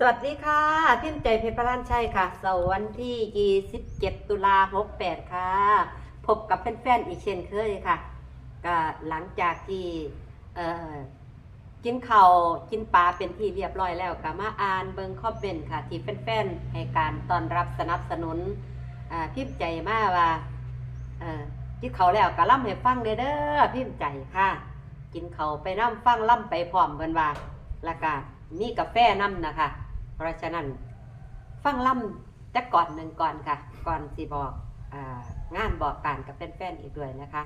สวัสดีค่ะ พิมพ์ใจเพชรพระลานชัยค่ะเสาร์วันที่ 27 ตุลา68 ค่ะ พบกับแฟนๆ อีกเช่นเคยค่ะก็หลังจากที่กินข้าวกินปลาเป็นที่เรียบร้อยแล้วก็มาอ่านเบิงคอมเมนต์ค่ะ ที่แฟนๆ ให้การต้อนรับสนับสนุนพิมพ์ใจมากว่ากินข้าวแล้วก็ล่ำให้ฟังเด้อเด้อพิมพ์ใจค่ะ กินข้าวไปน้ำฟังล่ำไปพร้อมเพิ่นว่าแล้วก็มีกาแฟน้ำนะคะ เพราะฉะนั้นฟังล่ำจะก่อนหนึ่งก่อนค่ะ ก่อนสิบอกอางานบอกการกับแฟนๆอีกด้วยนะคะ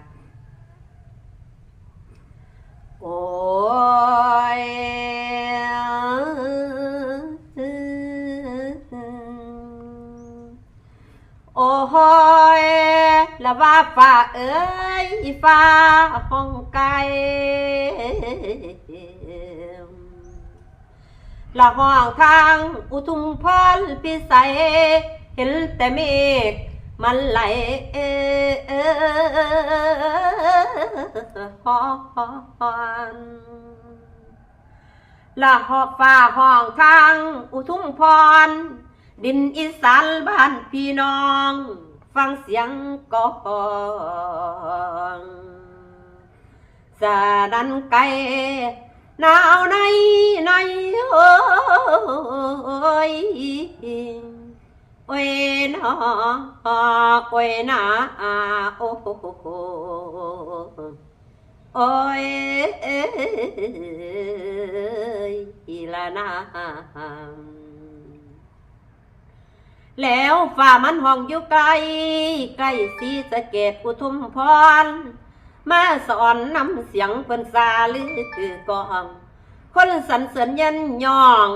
โอ้ยโอ้ยละว่าฟ้าเอ้ยฟ้าห้องไกล ละห้องทางอุทุมพรพิสัยเห็นแต่เมฆมันไหลเออฮอนละหอบฟ้าห้องทางอุทุมพร ดินอีสานบ้านพี่น้อง ฟังเสียงกองสาดันไกล หนาวในในโอ้ยโอ้ยนาโอ้ยนาโอ้โอ้ยอีละนาแล้วฝ่ามันห้องอยู่ไกลใกล้สีสะเกดอุทุมพร มาสอนนำเสียงเพิ่นซาลือคือกอง คนสันเสริญยันยอง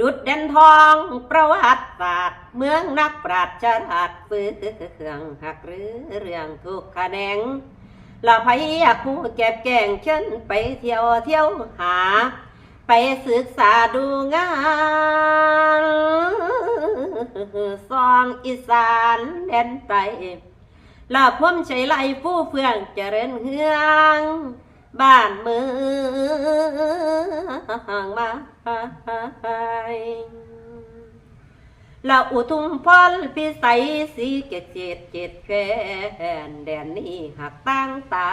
ดุดแดนทองประวัติศาสตร์เมืองนักปราชญ์ฉลาดฟื้นเครื่องหักหรือเรื่องถูกขะแนงละพยอยากผู้แก็บแกงเชิญไปเที่ยวเที่ยวหา ไปศึกษาดูงานซองอีสานแดนไต ลาพ่มใช้ไหลผู้เฟืองเจริญเฮือง บ้านเมืองมาลาอุทุมพรพิสัยสีเกตเจ็ดเจ็ดแควนแดนนี้หักตั้งตา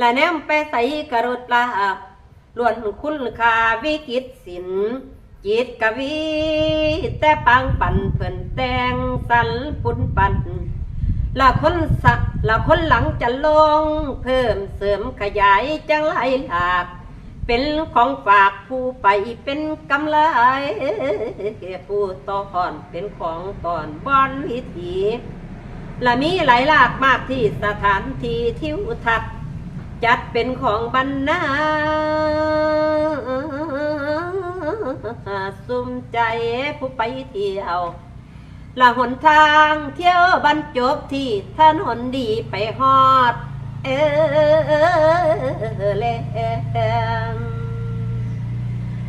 ละแนมไปใส่กระรุดลาล้วนคุณคาวิกิตสินจิตกวี แต่ปังปันเพิ่นแตงสันปุนปัน ละคนสักละคนหลังจะลง เพิ่มเสริมขยายจังไรหลากเป็นของฝากผู้ไปเป็นกำไรผู้ต่อนเป็นของตอนบอนวิถีและมีหลายหลากมากที่สถานที่ทิวทัศน์จัดเป็นของบรรณาสุมใจผู้ไปเที่ยว ละหนทางเที่ยวบรรจบที่ถนนดีไปฮอด เออแลง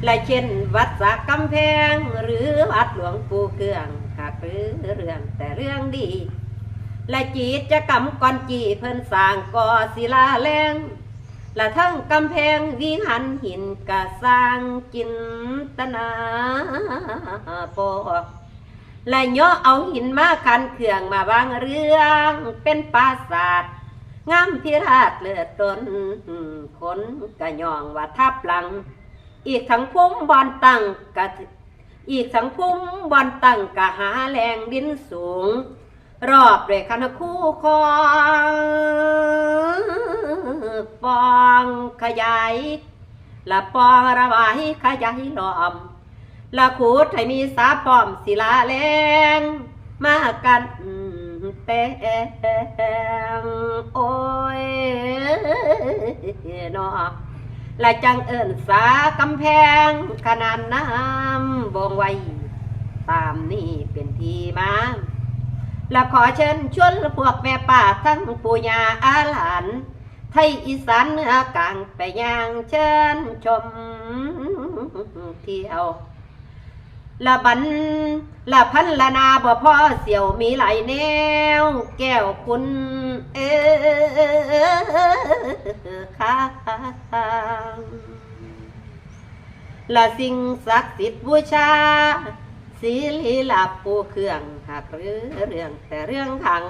และเช่นวัดสักกำแพง หรือวัดหลวงปู่เครื่องหากหรือเรื่องแต่เรื่องดี และจีตจะกำก่อนจีเพิ่นสร้างก่อศิลาแรงและทั้งกำแพงวิหันหินกะสร้างจินตนาปอก และย่อเอาหินมาคันเครื่องมาวางเรื่องเป็นปราสาทงามพิราชเลือดตนคนกระยองว่าทับหลัง อีกทั้งพุ่มบอนตั้งกะอีกทั้งพุ่มบอนตั้งกะหาแรงดินสูง รอบด้วยคณะคู่คองปองขยายและปองระบายขยายล้อม ละขูดให้มีสาพร้อมศิลาแรงมากันแต่งโอ้ยนอและจังเอิญสากำแพงขนาดน้ำบงไว้ ตามนี่เป็นทีมาและขอเชิญชวนพวกแม่ป่าทั้งปู่ย่าอาหลานไทยอีสานเหนือกลางไปย่างเชิญชมเที่ยว ละบันละพันละนาบ่พ่อเสี่ยวมีหลายแนว แก้วคุณเออข้างละสิ่งศักดิ์สิทธิ์บูชาศีลีลาปูเครื่องหากหรือเรื่องแต่เรื่องขัง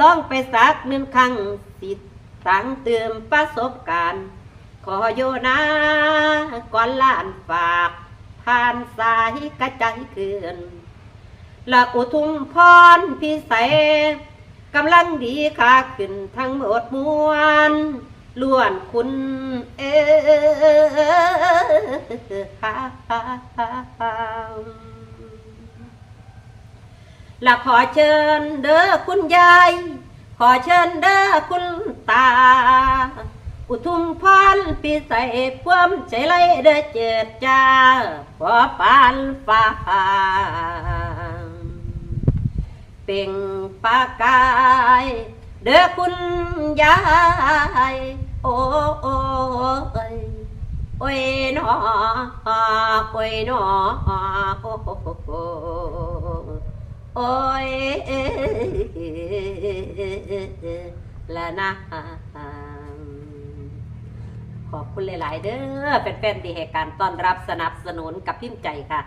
ลองไปสักหนึ่งครั้งสิตังเติมประสบการณ์ ขอโยนาก่อนล้านฝาก ผ่านสายกระจายเคือนละอุทุมพรพิเศษกำลังดีขาขึ้นทั้งหมดมวลล้วนคุณเอและขอเชิญเด้อคุณยาย ขอเชิญเด้อคุณตา อุทุมพรปีใส่ความใจไรเด้อเจิดจ้าขอปานฟ้าเป่งปากกาย เด้อคุณยายโอ้โอ้ยโอ้ยนอโอ้ยนอโอ้โอ้โอ้ยละนะ ขอบคุณหลาย ๆ เด้อแฟนๆที่ให้การต้อนรับสนับสนุนกับพิมพ์ใจค่ะ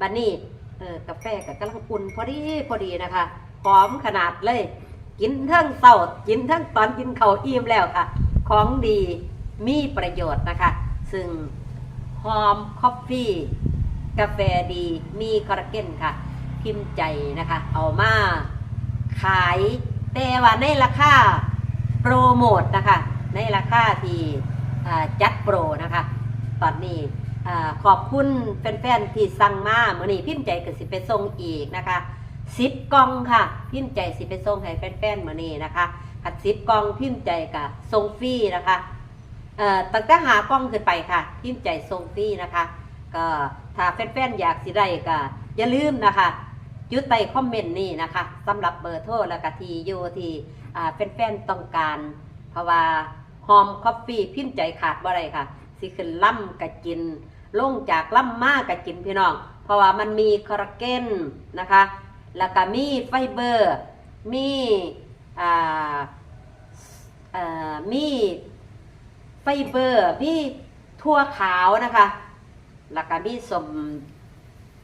บันนี้เออกาแฟกับกำลังอุ่นพอดีพอดีนะคะหอมขนาดเลย กินทั้งเต้ากินทั้งตอนกินเขาอิ่มแล้วค่ะ ของดีมีประโยชน์นะคะ ซึ่งหอมคอฟฟี่กาแฟดีมีคอลลาเจนค่ะ พิมพ์ใจนะคะ เอามา ขายแต่ว่าในราคาโปรโมทนะคะ ในราคาที่ จัดโปรนะคะ ตอนนี้ขอบคุณแฟนๆที่สั่งมาเมื่อนี้พิมพ์ใจก็สิไปส่งอีกนะคะสิบกล่องค่ะ พิมพ์ใจสิไปส่งให้แฟนๆเมื่อนี้นะคะขัดสิบกล่องพิมพ์ใจกับส่งฟรีนะคะตั้งแต่หากล่องขึ้นไปค่ะ พิมพ์ใจส่งฟรีนะคะ ก็ถ้าแฟนๆอยากสิได้ก็อย่าลืมนะคะยุดใต้คอมเมนต์นี่นะคะสำหรับเบอร์โทรแล้วก็ที่อยู่ที่อ่าแฟนๆต้องการ เพราะว่า หอมคอฟฟี่พิมพ์ใจขาดบ่ได้ค่ะ สิขึ้นล่ำกะกิน ลงจากล่ำมากกะกินพี่น้อง เพราะว่ามันมีคอลลาเจนนะคะ แล้วก็มีไฟเบอร์ มีอ่าอ่อมีไฟเบอร์ มีทั่วขาวนะคะ แล้วก็มีสม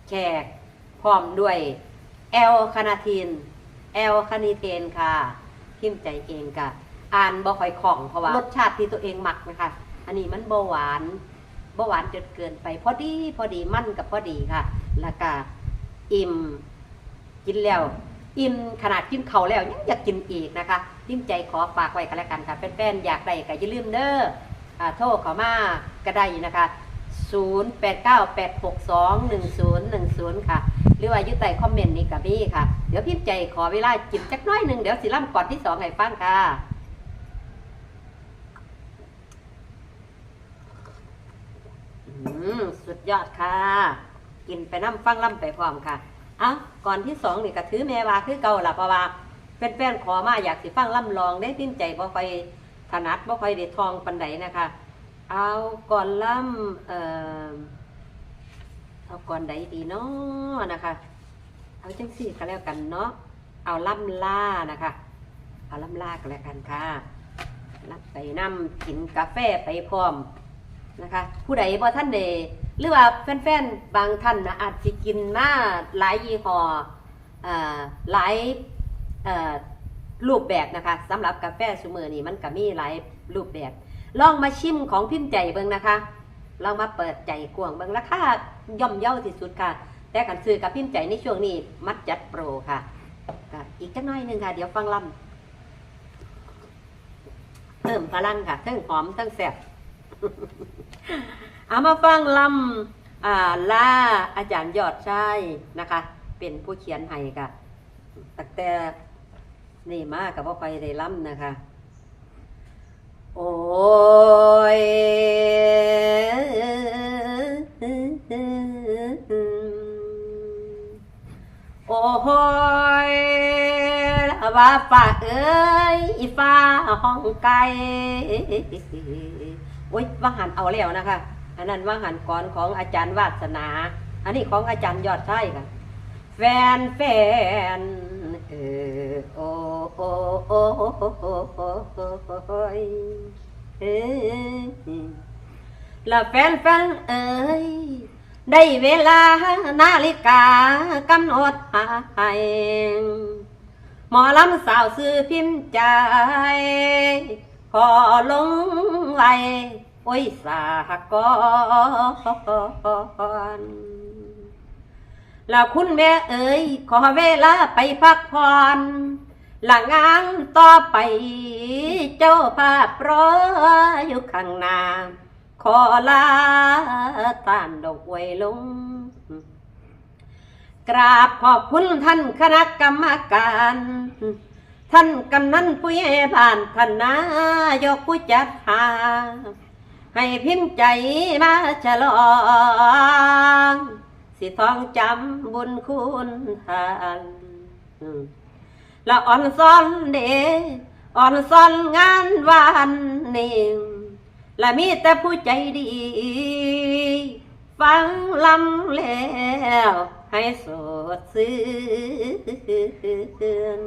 แขกพร้อมด้วยแอลคานาทีนแอลคานิเทนค่ะ พิมพ์ใจเองค่ะ อ่านบ่ค่อยคล่องเพราะว่ารสชาติที่ตัวเองหมักนะคะ อันนี้มันบ่หวานบ่หวานจนเกินไป พอดีพอดีมั่นกับพอดีค่ะ แล้วก็อิ่มกินแล้ว อิ่มขนาดกินเขาแล้วยังอยากกินอีกนะคะพิมใจขอฝากไว้กันแล้วกันค่ะแฟนๆอยากได้ก็อย่าลืมเด้ออ่าโทรเข้ามาก็ได้นะคะ 0898621010 ค่ะ หรือว่าอยู่ใต้คอมเมนต์นี่กับพี่ค่ะ เดี๋ยวพิมพ์ใจขอเวลาจิบจักน้อยหนึ่งเดี๋ยวสิล่ำก่อนที่สองให้ฟังค่ะ อืม สุดยอดค่ะ กินไปน้ำฟังล่ำไปพร้อมค่ะอ้าก่อนที่สองนี่ก็ถือแม่ว่าคือเก่าละเพราะว่าแฟนๆขอมาอยากสิฟังล่ำลองได้พิมพ์ใจบ่ค่อยถนัดบ่ค่อยได้ทองปันใดนะคะ เอาก่อนล่ำเอ่อเอาก่อนใดดีเนาะนะคะ เอาจังสี่ก็แล้วกันเนาะเอาล่ำล่านะคะ เอาล่ำล่าก็แล้วกันค่ะรับไปนำกินกาแฟไปพร้อม นะคะ ผู้ใดบ่ท่านเดหรือว่าแฟนๆ บางท่านนะอาจจะกินมาหลายยี่ห้อหลายรูปแบบนะคะสำหรับกาแฟซูเมอร์นี่มันก็มีหลายรูปแบบ ลองมาชิมของพิมพ์ใจเบิ่งนะคะ ลองมาเปิดใจกวางเบิ่งราคาย่อมเย่าที่สุดค่ะ แต่กันซื้อกับพิมพ์ใจในช่วงนี้มัดจัดโปรค่ะ อีกจักน้อยหนึงค่ะ เดี๋ยวฟังลำเพิ่มพลังค่ะทั้งหอมทั้งแซ่บ เอามาฟังลำอ่าล่าอาจารย์ยอดใชายนะคะ เป็นผู้เขียนให้ค่ะตั้งแต่นี่มากกับว่าไปได้ล่ำนะคะ โอ้ยโอ้ยว่าป่าเอ้ยอีฟ้าห้องไกล โอ้ยว่างหันเอาแล้วนะคะ อันนั้นว่างหันก่อนของอาจารย์วาสนา อันนี้ของอาจารย์ยอดใช่ค่ะ แฟนแฟนเออโอโอโอโอโอโอยเออละแฟนแฟนเอ้ยได้เวลานาฬิกากำหนดให้หมอลำสาวซื้อพิมพ์ใจ ขอลงไว้ โอ้ยสากอนแล้วคุณแม่เอ๋ยขอเวลาไปพักผ่อนละงานต่อไป เจ้าภาพรออยู่ข้างหน้าขอลาตานดอกไว้ลง กราบขอบคุณท่านคณะกรรมการ ท่านกำนันผู้ใหญ่บ้านท่านนายกผู้จัดหา ให้พิมพ์ใจมาฉลอง สิท้องจำบุญคุณท่านละอ่อนซ้อนเดอ่อนซ้อนงานวันนี้และมีแต่ผู้ใจดี ฟังลำแล้วให้สดชื่น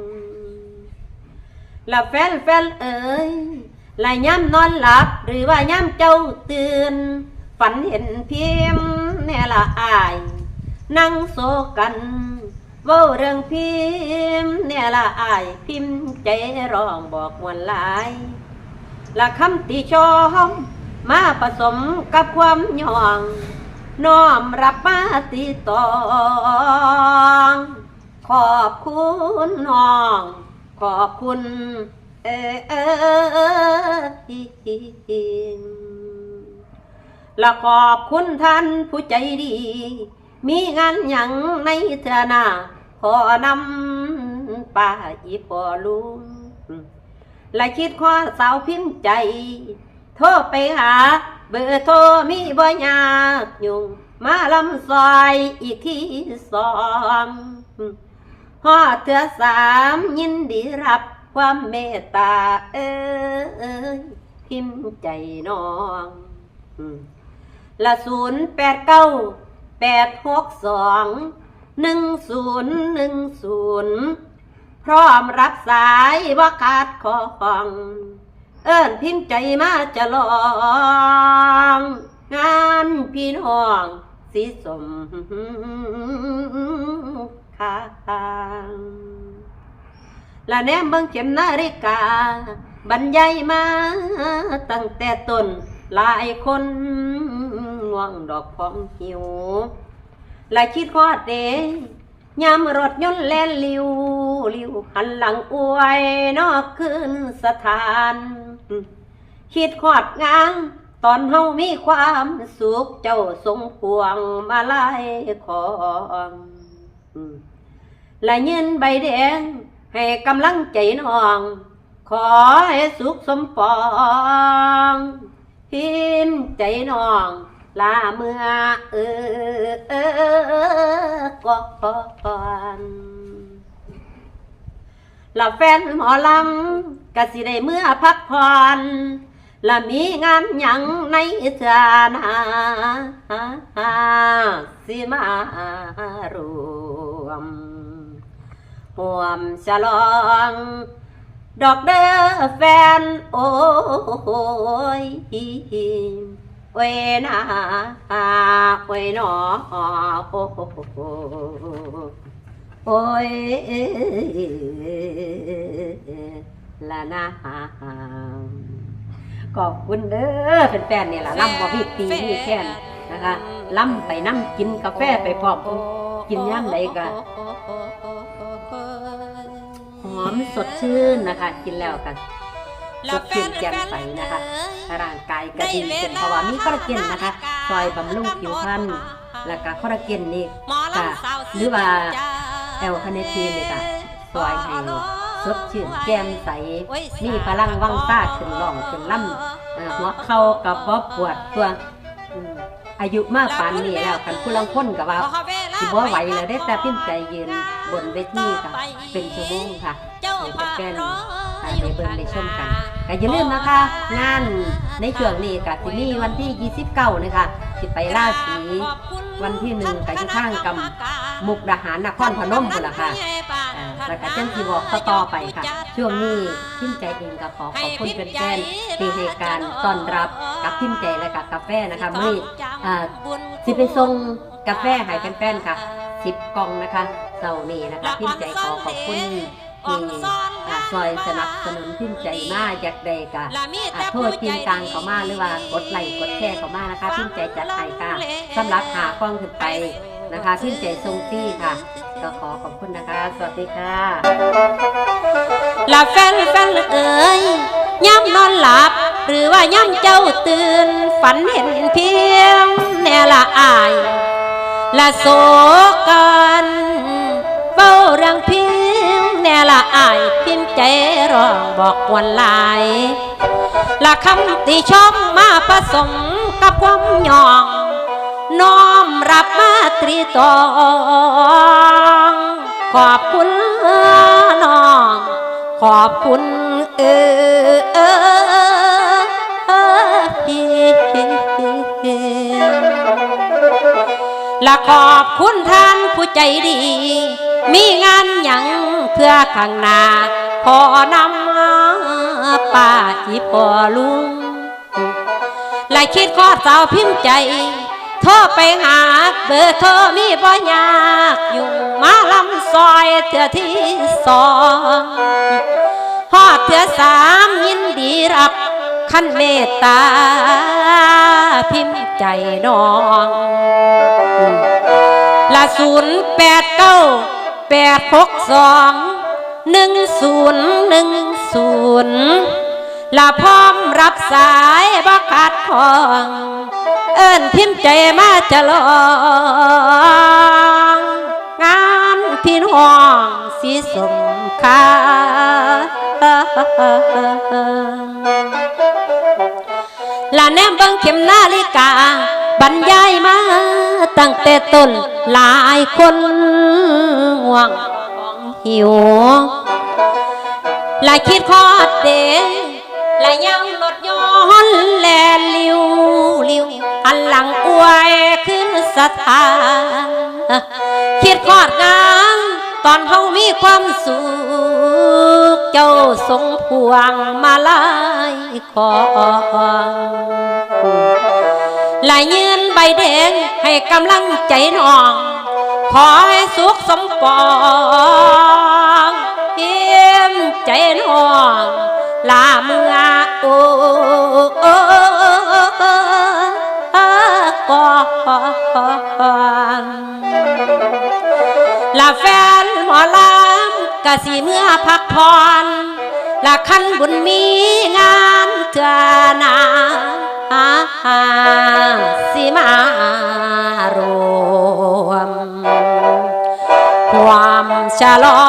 และแฟนแฟนเอ๋ย และย้ำนอนหลับหรือว่าย้ำเจ้าตื่น ฝันเห็นพิมพ์แน่ละอาย นั่งโซกันเว่าเรื่องพิมพ์แน่ละอายพิมพ์ใจร้องบอกมวลหลายละคำติชมมาผสมกับความยองน้อมรับมาติตองขอบคุณน้อง ขอบคุณ และขอบคุณท่านผู้ใจดี มีงานหยังในเถื่อหน้าขอนำป้าอีพอลุงและคิดข้อสาวพิมพ์ใจ โทรไปหา เบอร์โทรมีบ่ยากยุ่งมาลำซอยอีกที่สองฮอเถือสามยินดีรับ ความเมตตา เอ้ยพิมพ์ใจน้องละศูนย์แปดเก้าแปดหกสองหนึ่งศูนย์หนึ่งศูนย์พร้อมรับสายว่าขาดของ เอิ้นพิมพ์ใจมาจะลอง งานพี่น้องสีสมคาง และแนมเบิ่งเข็มนาฬิกา บรรยายมาตั้งแต่ต้นหลายคนง่วงดอกพองหิวและคิดฮอดเดยามรถยนต์แล่นลิวลิวหันหลังอวยนอกคืนสถาน คิดฮอดงานตอนเฮามีความสุขเจ้าทรงพวงมาลายของและยืนใบแดง ให้กำลังใจน้อง ขอให้สุขสมปองพิมใจน้องลาเมื่อเออเออก่อนละแฟนหมอลำกะสิได้เมื่อพักผ่อนละมีงานหยังในเทือนาสิมารวม ห่วมฉลอง ดอกเด้อแฟน โอ้ยเวยนาเวยนอโอ้โอ้ยละนาขอบคุณเด้อแฟนๆเนี่ยล่ะล่ำบ่พี่ตีนี่แค่นนะคะล่ำไปนั่งกินกาแฟไปพร้อม กินย่ำใดก็หอมสดชื่นนะคะ กินแล้วกันสดชื่นแจ่มใสนะคะร่างกายก็ดีขึ้นเพราะว่ามีคอลลาเจนนะคะซอยบำรุงผิวพรรณแล้วก็คอลลาเจนนี่ก็หรือว่าแอลคาเนทีนนี่ก็ซอยให้สดชื่นแจ่มใส มีพลังวังซ่าขึ้นล่องขึ้นล่ำหัวเข่ากับบ่ปวดตัวอายุมากปานนี้แล้วคันผู้ลังคนกับว่า สิบ่ไหวแล้วได้แต่พิมพ์ใจเย็นบนเวทีค่ะ เป็นชั่วโมงค่ะให้แฟนๆอ่าได้เบิ่งได้ชมกันก็อย่าลืมนะคะ งานในช่วงนี้ก็สิมีวันที่ 29นะคะ สิไปราศีวันที่หนึ่งกับที่ข้างกับมุกดาหารนครพนมพุ่นล่ะค่ะอ่าแล้วก็จังสิบอกต่อๆไปค่ะ ช่วงนี้พิมพ์ใจเองก็ขอขอบคุณเป็นแฟนๆที่ให้การต้อนรับกับพิมพ์ใจและกับกาแฟนะคะมื้อนี้อ่าสิไปส่งกาแฟให้แฟนๆค่ะ10กล่องนะคะเสาร์นี้นะคะพิมพ์ใจขอขอบคุณที่อ่า ซอยสนับสนุนพิมพ์ใจมาอยากได้กะอะโทษทีมกลางเขามาหรือว่ากดไลค์กดแชร์เขามานะคะ พิมพ์ใจจัดให้ค่ะสำหรับหากล้องขึ้นไปนะคะ พิมพ์ใจทรงตี้ค่ะก็ขอขอบคุณนะคะ สวัสดีค่ะลาแฟนแฟนเอ๋ยย่ำนอนหลับ หรือว่าย่ำเจ้าตื่น ฝันเห็นเพียงแน่ละอายละโศกันเบ้าเรื่องเพียง แน่ละอายพิมพ์ใจร้องบอกวันลายละคำติชมมาผสมกับความหยองน้อมรับมาตรีตองขอบคุณน้อง ขอบคุณเออเออพี่และขอบคุณท่านผู้ใจดี มีงานหยัง พื่อข้างหน้าพอนำมาป้าอีพอลุงหลายคิดข้อสาวพิมพ์ใจ โทรไปหาเบอร์โทรมีบ่ยากอยู่มาลำซอยเถื่อที่สองฮอดเถื่อสามยินดีรับขั้นเมตตาพิมพ์ใจน้อง ละศูนย์แปดเก้า แปดหกสองหนึ่งศูนย์หนึ่งศูนย์ละพร้อมรับสายบักขาดของ เอิ้นพิมพ์ใจมาจะลองงานพี่น้องสีสมค่าละแนมเบิ่งเข็มนาฬิกาบรรยายมาตั้งแต่ต้นหลายคน ห่วงหิวลายคิดคอดเดลายยังรถย้อนแลลิวลิวหันหลังอวยขึ้นสถานคิดคอดงามตอนเฮามีความสุขเจ้าทรงพวงมาลายคอลายยืนใบแดงให้กำลังใจน้อง ขอให้สุขสมปองเพียมใจน้องลาเมื่อโอ้โอก่อนลาแฟนหมอลำกะสีเมื่อพักผ่อนละคันบุญมีงานเถื่อนาสิมารว ฉลอ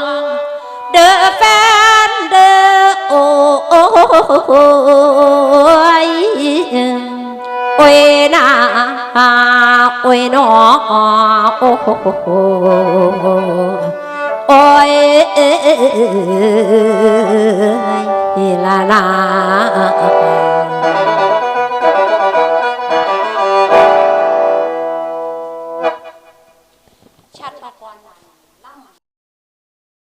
ง เด้อแฟนเด้อโอ้โอ้ยโอ้ยนาโอ้ยนอโอ้โอ้ยละนา